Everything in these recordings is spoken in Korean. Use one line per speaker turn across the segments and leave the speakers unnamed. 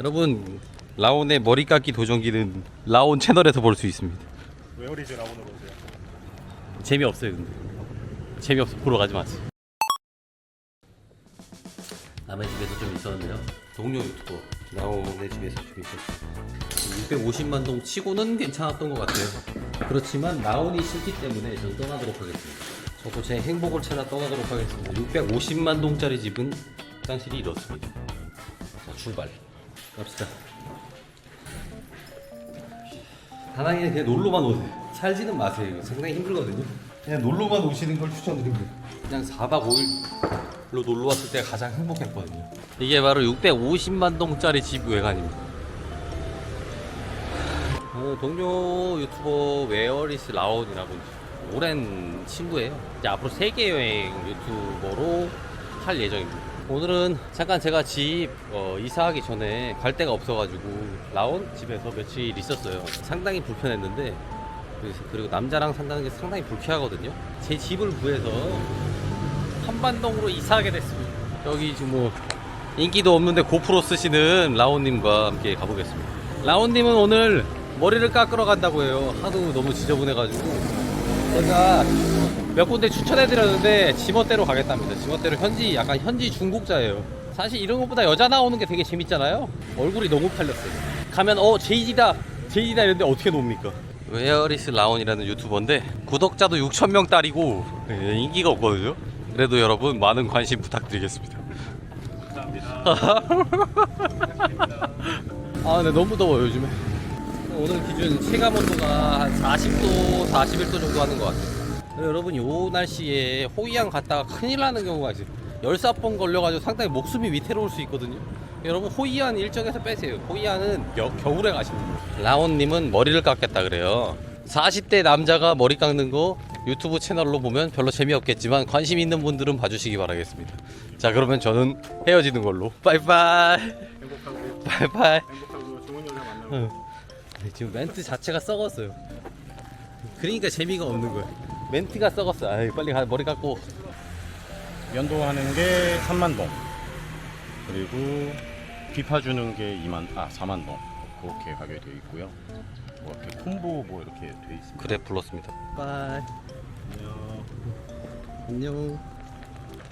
여러분 라온의 머리 깎기 도전기는 라온 채널에서 볼 수 있습니다.
웨어리즈 라운으로 오세요.
재미없어요 근데 재미없어 보러 가지 마세요. 남의 집에도 좀 있었는데요. 동료 유튜버 라온의 집에서 좀 있었어요. 650만 동 치고는 괜찮았던 것 같아요. 그렇지만 라온이 싫기 때문에 전 떠나도록 하겠습니다. 저도 제 행복을 찾아 떠나도록 하겠습니다. 650만 동짜리 집은 화장실이 이렇습니다. 자 출발. 갑시다. 다낭에 그냥 놀러만 오세요. 살지는 마세요. 상당히 힘들거든요. 그냥 놀러만 오시는 걸 추천드립니다. 그냥 4박 5일로 놀러 왔을 때가 가장 행복했거든요. 이게 바로 650만 동짜리 집 외관입니다. 어, 동료 유튜버 웨어리스 라온이라고 오랜 친구예요. 이제 앞으로 세계 여행 유튜버로 할 예정입니다. 오늘은 잠깐 제가 집 어, 이사하기 전에 갈 데가 없어가지고 라온 집에서 며칠 있었어요. 상당히 불편했는데 그리고 남자랑 산다는 게 상당히 불쾌하거든요. 제 집을 구해서 한반동으로 이사하게 됐습니다. 여기 지금 뭐 인기도 없는데 고프로 쓰시는 라온님과 함께 가보겠습니다. 라온님은 오늘 머리를 깎으러 간다고 해요. 하도 너무 지저분해가지고 제가 몇 군데 추천해드렸는데 지멋대로 가겠답니다. 지멋대로 현지 약간 현지 중국자예요. 사실 이런 것보다 여자 나오는 게 되게 재밌잖아요. 얼굴이 너무 팔렸어요. 가면 어 제이지다 제이지다 이런데 어떻게 놉니까? 웨어리스 라온이라는 유튜버인데 구독자도 6천 명 딸이고 예, 인기가 없거든요. 그래도 여러분 많은 관심 부탁드리겠습니다. 아 근데 너무 더워 요즘에. 오늘 기준 체감 온도가 한 40도, 41도 정도 하는 것 같아요. 여러분 요 날씨에 호이안 갔다가 큰일 나는 경우가 있어요. 열사병 걸려가지고 상당히 목숨이 위태로울 수 있거든요. 여러분 호이안 일정에서 빼세요. 호이안은 겨, 겨울에 돼요. 라온님은 머리를 깎겠다 그래요. 40대 남자가 머리 깎는 거 유튜브 채널로 보면 별로 재미없겠지만 관심 있는 분들은 봐주시기 바라겠습니다. 자 그러면 저는 헤어지는 걸로. 빠이빠이.
행복하고
빠이빠이.
행복하고 좋은 여자 만나고
응. 네, 지금 멘트 자체가 썩었어요. 그러니까 재미가 없는 거예요. 멘트가 썩었어. 아이, 빨리 가, 머리 깎고.
연도하는 게 3만 동 그리고 비파 주는 게 2만 아 4만 동 그렇게 가격이 되어 있고요. 뭐 이렇게 콤보 뭐 이렇게 되어 있습니다.
그래 불렀습니다. 빠이.
안녕.
안녕.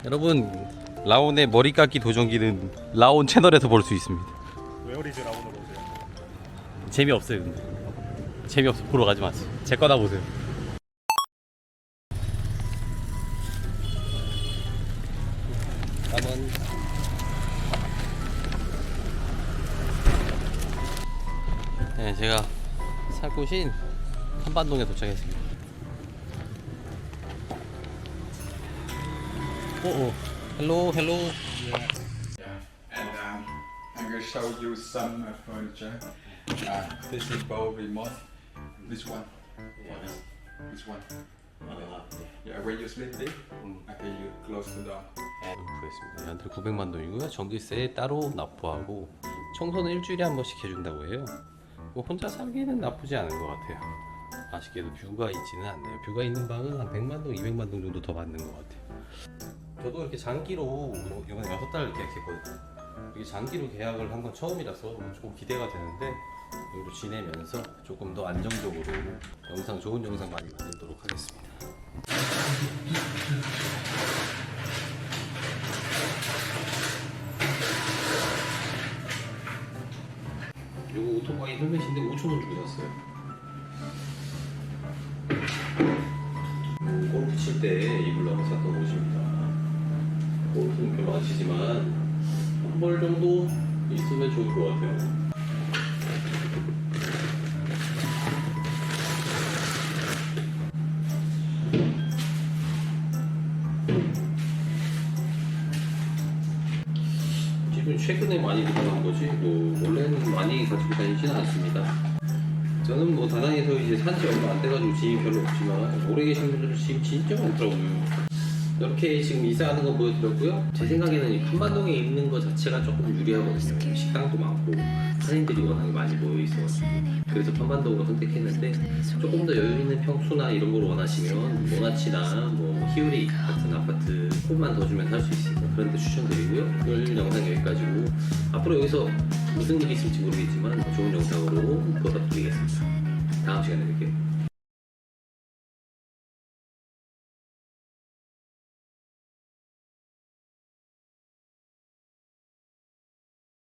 여러분, 라온의 머리 깎기 도전기는 라온 채널에서 볼 수 있습니다.
웨어리즈 라운으로 오세요.
재미없어요, 근데. 재미없어. 보러 가지 마세요. 제 거다 보세요. 네, 제가 살 곳인 한반동에 도착했습니다. 오오, 헬로, 헬로.
um, I'm going to show you some uh, furniture. Uh, this is Bow remote. This one. This one. Yeah, when you sleep this, okay, you close the door.
구했습니다. 연들 900만 돈이고요. 전기세 따로 납부하고 청소는 일주일에 한 번씩 해준다고 해요. 뭐 혼자 살기에는 나쁘지 않은 것 같아요. 아쉽게도 뷰가 있지는 않네요. 뷰가 있는 방은 한 100만 동, 200만 동 정도 더 받는 것 같아요. 저도 이렇게 장기로 이번에 6달 계약했거든요. 이게 장기로 계약을 한 건 처음이라서 조금 기대가 되는데 여기로 지내면서 조금 더 안정적으로 영상 좋은 영상 많이 만들도록 하겠습니다. 이거 오토바이 헬멧인데 5천원 주고 샀어요. 골프 칠 때 입으려고 샀던 옷입니다. 골프는 별로 안 치지만 한 벌 정도 있으면 좋을 것 같아요. 집은 최근에 많이 들어간 거지 뭐 원래는 많이 가지고 다니지는 않습니다. 저는 뭐 다낭에서 이제 산지 얼마 안 돼가지고 짐이 별로 없지만 오래 계신 분들은 짐 진짜 많더라고요. 이렇게 지금 이사하는 거 보여드렸고요. 제 생각에는 이 한반동에 있는 거 자체가 조금 유리하거든요. 식당도 많고 한인들이 워낙에 많이 모여 있어가지고 그래서 한반동으로 선택했는데 조금 더 여유 있는 평수나 이런 걸 원하시면 모나치나 뭐 히우리 같은 아파트 조금만 더 주면 살 수 있으니까 그런 데 추천드리고요. 오늘 영상 여기까지고 앞으로 여기서 무슨 일이 있을지 모르겠지만 좋은 영상으로 보답드리겠습니다. 다음 시간에 뵐게요.